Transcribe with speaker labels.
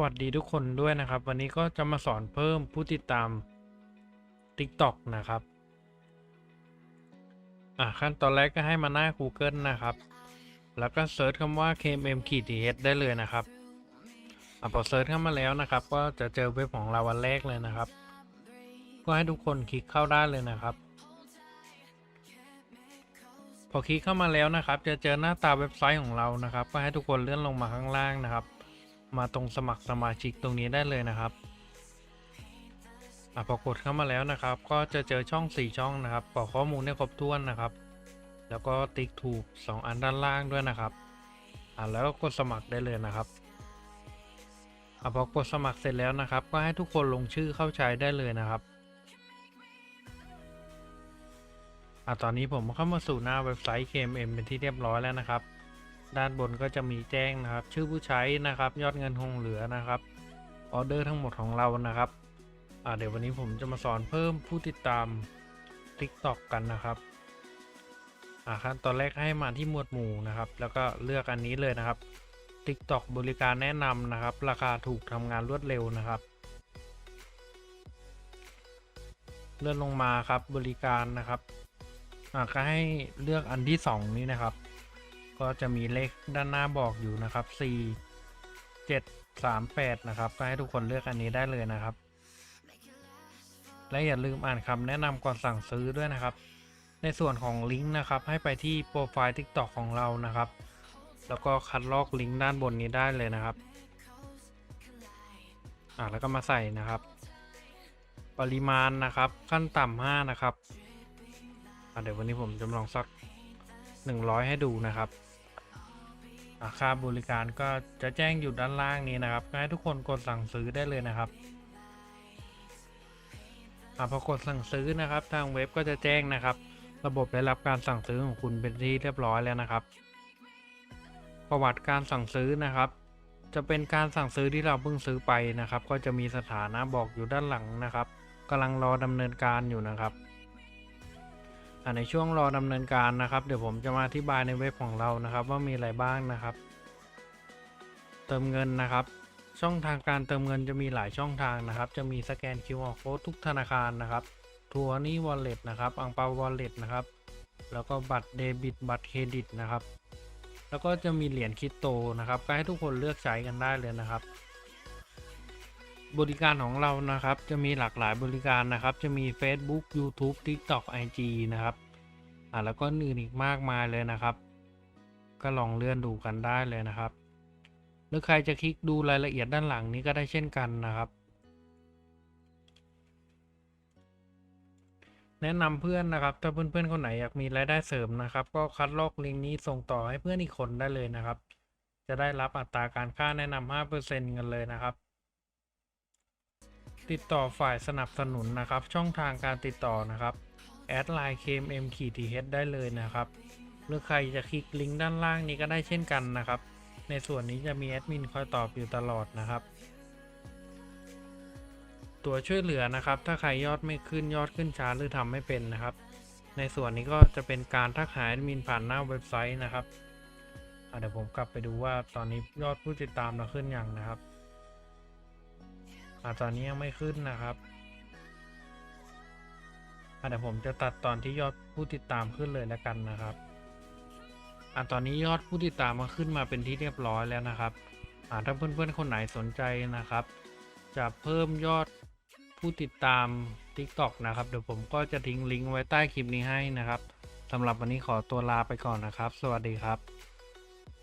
Speaker 1: วัสดีทุกคนด้วยนะครับ วันนี้ก็จะมาสอนเพิ่มผู้ติดตาม TikTok นะครับ อะขั้นตอนแรกก็ให้มาหน้า Google นะครับ แล้วก็เซิร์ชคำว่า kmm ขีด th ได้เลยนะครับอะพอเซิร์ชเข้ามาแล้วนะครับ ก็จะเจอเว็บของเราวันแรกเลยนะครับ ก็ให้ทุกคนคลิกเข้าได้เลยนะครับ พอคลิกเข้ามาแล้วนะครับ จะเจอหน้าตาเว็บไซต์ของเรานะครับ ก็ให้ทุกคนเลื่อนลงมาข้างล่างนะครับ มาตรงสมัครสมาชิกตรงนี้ได้เลยนะครับอพอกดเข้ามาแล้วนะครับ ก็จะเจอช่อง 4 ช่องนะครับกรอกข้อมูลให้ครบถ้วนนะครับ แล้วก็ติ๊กถูก 2 อันด้านล่างด้วยนะครับอ่าแล้วก็กดสมัครได้เลยนะครับอพอกดสมัครเสร็จแล้วนะครับ ก็ให้ทุกคนลงชื่อเข้าใช้ได้เลยนะครับอ่าตอนนี้ผมเข้ามาสู่หน้าเว็บไซต์ KMM เป็นที่เรียบร้อยแล้วนะครับ ด้านบนก็จะมีแจ้งนะครับ ชื่อผู้ใช้นะครับ ยอดเงินคงเหลือนะครับออเดอร์ทั้งหมดของเรานะครับเดี๋ยววันนี้ผมจะมาสอนเพิ่มผู้ติดตาม TikTok กันนะครับอ่าขั้นตอนแรกให้มาที่หมวดหมู่นะครับ แล้วก็เลือกอันนี้เลยนะครับ TikTok บริการแนะนำนะครับ ราคาถูกทำงานรวดเร็วนะครับ เลื่อนลงมาครับบริการนะครับอ่าก็ให้เลือกอันที่สองนี้นะครับ ก็จะมีเลขด้านหน้าบอกอยู่นะครับ 4 7 3 8 นะครับ ก็ให้ทุกคนเลือกอันนี้ได้เลยนะครับ และอย่าลืมอ่านคำแนะนำก่อนสั่งซื้อด้วยนะครับ ในส่วนของลิงก์นะครับ ให้ไปที่โปรไฟล์ TikTok ของเรานะครับ แล้วก็คัดลอกลิงก์ด้านบนนี้ได้เลยนะครับอ่าแล้วก็มาใส่นะครับ ปริมาณนะครับ ขั้นต่ำ5นะครับอ่าเดี๋ยววันนี้ผมจะลองสัก 100 ให้ดูนะครับ อ่าคาบริการก็จะแจ้งอยู่ด้านล่างนี้นะครับให้ทุกคนกดสั่งซื้อได้เลยนะครับอ่าพอกดสั่งซื้อนะครับ ทางเว็บก็จะแจ้งนะครับ ระบบได้รับการสั่งซื้อของคุณเป็นที่เรียบร้อยแล้วนะครับ ประวัติการสั่งซื้อนะครับ จะเป็นการสั่งซื้อที่เราเพิ่งซื้อไปนะครับ ก็จะมีสถานะบอกอยู่ด้านหลังนะครับกำลังรอดำเนินการอยู่นะครับ ในช่วงรอดำเนินการนะครับ เดี๋ยวผมจะมาอธิบายในเว็บของเรานะครับ ว่ามีอะไรบ้างนะครับ เติมเงินนะครับ ช่องทางการเติมเงินจะมีหลายช่องทางนะครับ จะมีสแกน QR code ทุกธนาคารนะครับทัวร์นี่วอลเล็ตนะครับอังเปาวอลเล็ตนะครับ แล้วก็บัตรเดบิตบัตรเครดิตนะครับ แล้วก็จะมีเหรียญคริปโตนะครับก็ให้ทุกคนเลือกใช้กันได้เลยนะครับ บริการของเรานะครับ จะมีหลากหลายบริการนะครับ จะมี Facebook YouTube TikTok IG นะครับอ่าแล้วก็อื่นอีกมากมายเลยนะครับ ก็ลองเลื่อนดูกันได้เลยนะครับ หรือใครจะคลิกดูรายละเอียดด้านหลังนี้ก็ได้เช่นกันนะครับ แนะนำเพื่อนนะครับ ถ้าเพื่อนๆคนไหนอยากมีรายได้เสริมนะครับ ก็คัดลอกลิงก์นี้ส่งต่อให้เพื่อนอีกคนได้เลยนะครับ จะได้รับอัตราการค่าแนะนำ5%กันเลยนะครับ ติดต่อฝ่ายสนับสนุนนะครับ ช่องทางการติดต่อนะครับแอดไลน์ KMM ขีด TH ได้เลยนะครับ หรือใครจะคลิกลิงก์ด้านล่างนี้ก็ได้เช่นกันนะครับ ในส่วนนี้จะมีแอดมินคอยตอบอยู่ตลอดนะครับ ตัวช่วยเหลือนะครับ ถ้าใครยอดไม่ขึ้นยอดขึ้นช้าหรือทำไม่เป็นนะครับ ในส่วนนี้ก็จะเป็นการทักหาแอดมินผ่านหน้าเว็บไซต์นะครับเดี๋ยวผมกลับไปดูว่าตอนนี้ยอดผู้ติดตามเราขึ้นยังนะครับ อะตอนนี้ยังไม่ขึ้นนะครับอะเดี๋ยวผมจะตัดตอนที่ยอดผู้ติดตามขึ้นเลยแล้วกันนะครับอะตอนนี้ยอดผู้ติดตามมาขึ้นมาเป็นที่เรียบร้อยแล้วนะครับอะถ้าเพื่อนๆคนไหนสนใจนะครับ จะเพิ่มยอดผู้ติดตาม TikTok นะครับเดี๋ยวผมก็จะทิ้งลิงก์ไว้ใต้คลิปนี้ให้นะครับสำหรับวันนี้ขอตัวลาไปก่อนนะครับ สวัสดีครับ